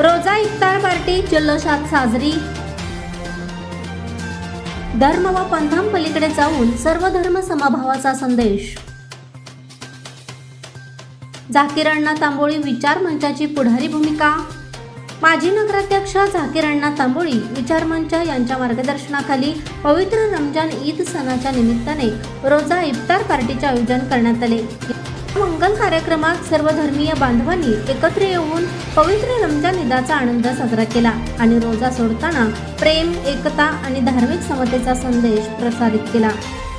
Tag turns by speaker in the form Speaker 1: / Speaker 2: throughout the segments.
Speaker 1: रोजा इफ्तार party जल्लोषात साजरी. धर्म व पंथांपलीकडे जाऊन सर्व धर्म समभावाचा संदेश. झाकीर अण्णा तांबोळी विचार मंचाची पुढारी भूमिका. माजी नगराध्यक्ष झाकीर अण्णा तांबोळी विचार मंच यांच्या मार्गदर्शनाखाली पवित्र रमजान ईद सणाच्या निमित्ताने रोजा इफ्तार पार्टीचे आयोजन करण्यात आले. मंगल कार्यक्रमात सर्व धर्मीय बांधवांनी एकत्र येऊन पवित्र रमजान ईदाचा आनंद साजरा केला आणि रोजा सोडताना प्रेम एकता आणि धार्मिक समतेचा संदेश प्रसारित केला.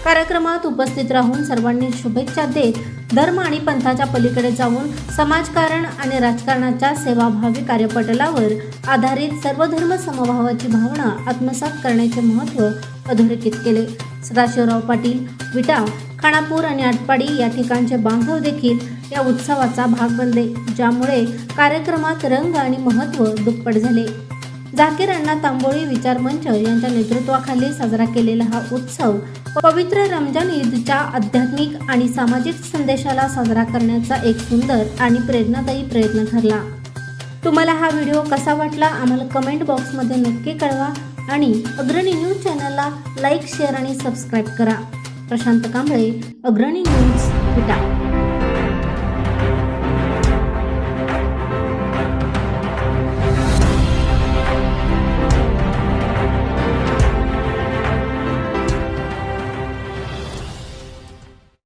Speaker 1: कार्यक्रमात उपस्थित राहून सर्वांनी शुभेच्छा देत धर्म आणि पंथाच्या पलीकडे जाऊन समाजकारण आणि राजकारणाच्या सेवाभावी कार्यपटलावर आधारित सर्वधर्म समभावाची भावना आत्मसात करण्याचे महत्त्व अधोरेखित केले. सदाशिवराव पाटील विटा खानापूर आणि आटपाडी या ठिकाणचे बांधव देखील या उत्सवाचा भाग बनले ज्यामुळे कार्यक्रमात रंग आणि महत्त्व दुप्पट झाले. झाकीर अण्णा तांबोळी विचार मंच यांच्या नेतृत्वाखाली साजरा केलेला हा उत्सव पवित्र रमजान ईदच्या आध्यात्मिक आणि सामाजिक संदेशाला साजरा करण्याचा एक सुंदर आणि प्रेरणादायी प्रयत्न ठरला. तुम्हाला हा व्हिडिओ कसा वाटला आम्हाला कमेंट बॉक्समध्ये नक्की कळवा आणि अग्रणी न्यूज चॅनलला लाईक शेअर आणि सबस्क्राईब करा. प्रशांत कांबळे अग्रणी न्यूज विटा.